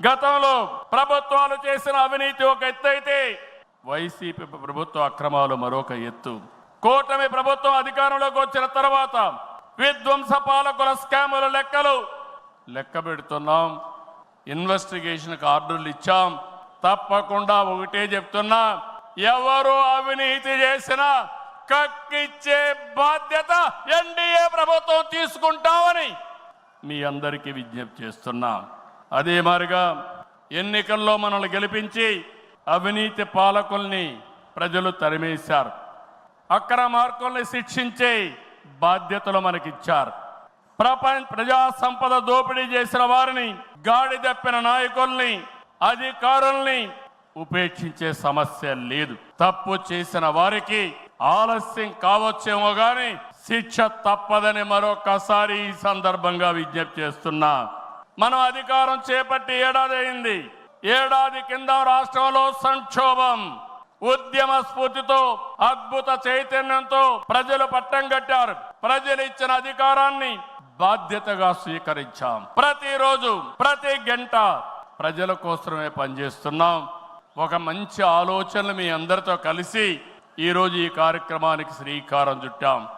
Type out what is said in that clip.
గతంలో ప్రభుత్వాలు చేసిన అవినీతి ఒక ఎత్తు అయితే వైసీపీ ప్రభుత్వ అక్రమాలు మరొక ఎత్తు. కూటమి ప్రభుత్వం అధికారంలోకి వచ్చిన తర్వాత విధ్వంస పాలకుల స్కాముల లెక్కలు లెక్క పెడుతున్నాం. ఇన్వెస్టిగేషన్కి ఆర్డర్లు ఇచ్చాం. తప్పకుండా ఒకటే చెప్తున్నా ఎవరు అవినీతి చేసినా కక్కిచ్చే బాధ్యత ఎన్డీఏ ప్రభుత్వం తీసుకుంటామని మీ అందరికీ విజ్ఞప్తి చేస్తున్నాం. అదే మారిగా ఎన్నికల్లో మనల్ని గెలిపించి అవినీతి పాలకుల్ని ప్రజలు తరిమేశారు. అక్రమార్కుల్ని శిక్షించే బాధ్యతలు మనకిచ్చారు. ప్రపంచ ప్రజా సంపద దోపిడీ చేసిన వారిని గాడి తప్పిన నాయకుల్ని అధికారుల్ని ఉపేక్షించే సమస్య లేదు. తప్పు చేసిన వారికి ఆలస్యం కావచ్చేమో గాని శిక్ష తప్పదని మరొకసారి ఈ సందర్భంగా విజ్ఞప్తి చేస్తున్నా. మనం అధికారం చేపట్టి ఏడాది అయింది ఏడాది కింద రాష్ట్రంలో సంక్షోభం ఉద్యమ స్ఫూర్తితో అద్భుత చైతన్యంతో ప్రజలు పట్టం కట్టారు. ప్రజలు ఇచ్చిన అధికారాన్ని బాధ్యతగా స్వీకరించాం. ప్రతిరోజు ప్రతి గంట ప్రజల కోసమే పనిచేస్తున్నాం. ఒక మంచి ఆలోచనలు మీ అందరితో కలిసి ఈరోజు ఈ కార్యక్రమానికి శ్రీకారం చుట్టాం.